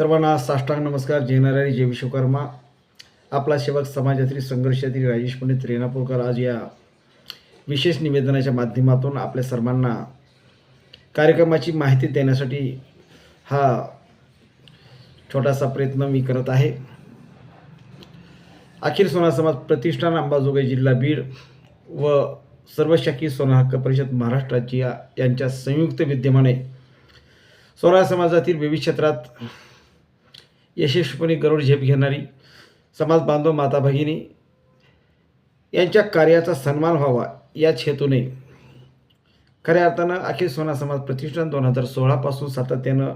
सर्वांना साष्टांग नमस्कार. जय नारायणी जय विश्वकर्मा. आपला सेवक समाजातील संघर्षातील राजेश पंडित रेणापूरकर आज या विशेष निवेदनाच्या माध्यमातून आपल्या सर्वांना कार्यक्रमाची माहिती देण्यासाठी हा छोटासा प्रयत्न मी करत आहे. अखिल सोना समाज प्रतिष्ठान अंबाजोगाई जिल्हा बीड व सर्व शाखीय सोना हक्क परिषद महाराष्ट्र राज्य यांच्या संयुक्त विद्यमाने सोना समाजातील विविध क्षेत्रात यशस्वीपणे गरुड झेप घेणारी समाज बांधव माता भगिनी यांच्या कार्याचा सन्मान व्हावा याच हेतूने खऱ्या अर्थानं अखिल सोना समाज प्रतिष्ठान दोन हजार सोळापासून सातत्यानं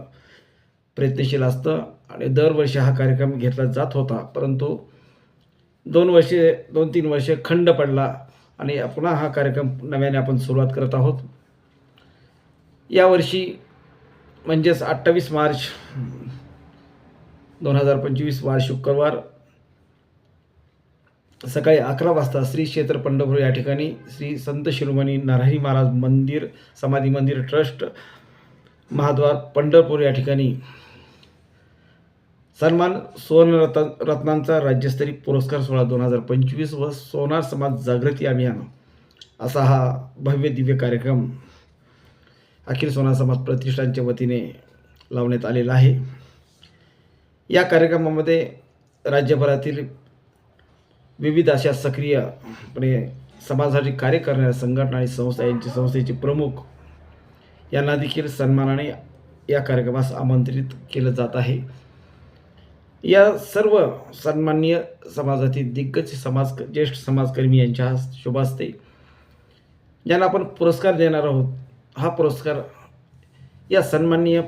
प्रयत्नशील असतं आणि दरवर्षी हा कार्यक्रम घेतला जात होता. परंतु दोन वर्षे दोन तीन वर्षे खंड पडला आणि पुन्हा हा कार्यक्रम नव्याने आपण सुरुवात करत आहोत. यावर्षी म्हणजेच अठ्ठावीस मार्च दोन हजार पंचवीस वार शुक्रवार सकाळी अकरा वाजता श्री क्षेत्र पंढरपूर या ठिकाणी श्री संत शिरोमणी नारायणी महाराज मंदिर समाधी मंदिर ट्रस्ट महाद्वार पंढरपूर या ठिकाणी सन्मान सुवर्णरत्न रत्नांचा राज्यस्तरीय पुरस्कार सोहळा दोन हजार पंचवीस व सोनार समाज जागृती अभियान. असा हा भव्य दिव्य कार्यक्रम अखिल सोनार समाज प्रतिष्ठानच्या वतीने लावण्यात आलेला आहे. या कार्यक्रमामध्ये राज्यभरातील विविध अशा सक्रियपणे समाजासाठी कार्य करणाऱ्या संघटना आणि संस्था यांची संस्थेचे प्रमुख यांना देखील सन्मानाने या कार्यक्रमास आमंत्रित केलं जात आहे. या सर्व सन्माननीय समाजातील दिग्गज समाज ज्येष्ठ समाजकर्मी यांच्या हस- शुभ असते ज्यांना आपण पुरस्कार देणार आहोत हा पुरस्कार या सन्माननीय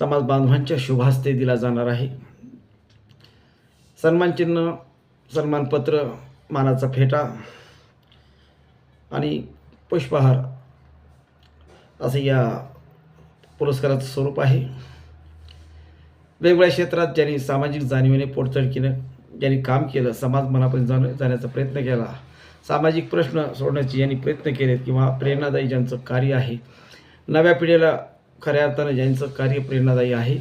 समाज बांधवांच्या शुभास्ते दिला जाणार आहे. सन्मानचिन्ह सन्मानपत्र मानाचा फेटा आणि पुष्पहार असं या पुरस्काराचं स्वरूप आहे. वेगवेगळ्या क्षेत्रात ज्यांनी सामाजिक जाणीवेने पोटचडकीनं ज्यांनी काम केलं समाज मनापर्यंत जाण जाण्याचा प्रयत्न केला सामाजिक प्रश्न सोडण्याचे यांनी प्रयत्न केलेत किंवा प्रेरणादायी ज्यांचं कार्य आहे नव्या पिढीला खऱ्या अर्थानं ज्यांचं कार्य प्रेरणादायी आहे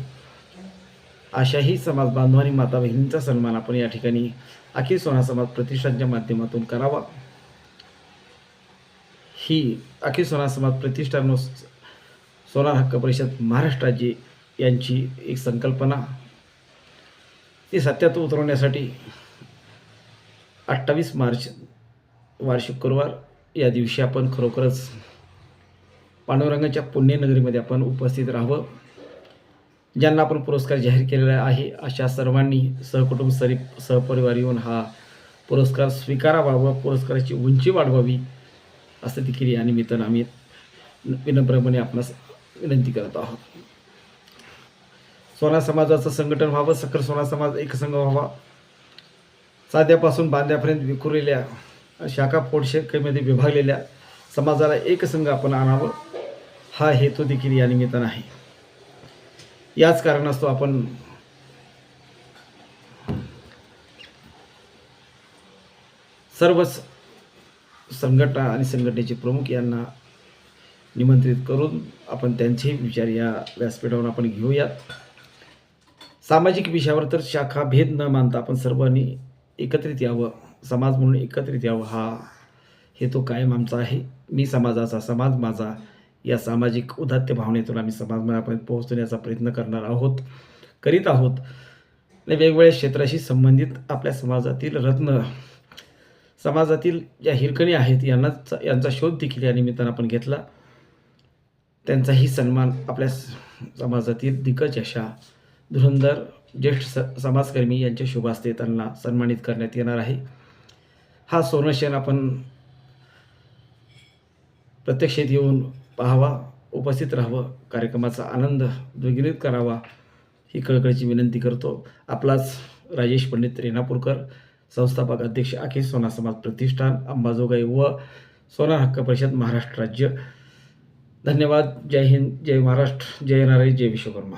अशाही समाज बांधवांनी माता बहिणींचा सन्मान आपण या ठिकाणी अखिल सोना समाज प्रतिष्ठानच्या माध्यमातून करावा. ही अखिल सोना समाज प्रतिष्ठान सोनार हक्क परिषद महाराष्ट्राची यांची एक संकल्पना. ती सत्यात उतरवण्यासाठी अठ्ठावीस मार्च वार शुक्रवार या दिवशी आपण खरोखरच पांडुरंगाच्या पुण्यनगरीमध्ये आपण उपस्थित राहावं. ज्यांना आपण पुरस्कार जाहीर केलेला आहे अशा सर्वांनी सहकुटुंब सरी सहपरिवार येऊन हा पुरस्कार स्वीकारावा व पुरस्काराची उंची वाढवावी असं देखील या निमित्तानं आम्ही विनम्रपणे आपणास विनंती करत आहोत. सोना समाजाचं संघटन व्हावं सकल सोना समाज एकसंघ व्हावा. साध्यापासून बांध्यापर्यंत विखुरलेल्या शाखा पोटशेकमध्ये विभागलेल्या समाजाला एकसंघ आपण आणावं. हा हेतू देखील या निमित्तानं आहे. याच कारणास्तव आपण सर्वच संघटना आणि संघटनेचे प्रमुख यांना निमंत्रित करून आपण त्यांचेही विचार या व्यासपीठावर आपण घेऊयात. सामाजिक विषयावर तर शाखा भेद न मानता आपण सर्वांनी एकत्रित यावं समाज म्हणून एकत्रित यावं हा हेतू कायम आमचा आहे. मी समाजाचा समाज माझा या सामाजिक उदात्त भावनेतून आम्ही समाजमनापर्यंत पोहोचवण्याचा प्रयत्न करणार आहोत करीत आहोत. आणि वेगवेगळ्या क्षेत्राशी संबंधित आपल्या समाजातील रत्न समाजातील ज्या हिरकणी आहेत यांना यांचा शोध देखील या निमित्तानं आपण घेतला. त्यांचाही सन्मान आपल्या स- समाजातील दिग्गज अशा धुरंधर ज्येष्ठ स समाजकर्मी यांच्या शुभ त्यांना सन्मानित करण्यात येणार आहे. हा सोनक्षण आपण प्रत्यक्षात येऊन पाहावा उपस्थित राहावं कार्यक्रमाचा आनंद द्विगुणित करावा ही कळकळीची विनंती करतो. आपलाच राजेश पंडित रेणापूरकर संस्थापक अध्यक्ष अखिल सोना समाज प्रतिष्ठान अंबाजोगाई व सोना हक्क परिषद महाराष्ट्र राज्य. धन्यवाद. जय हिंद. जय महाराष्ट्र. जय नारायण. जय विश्वकर्मा.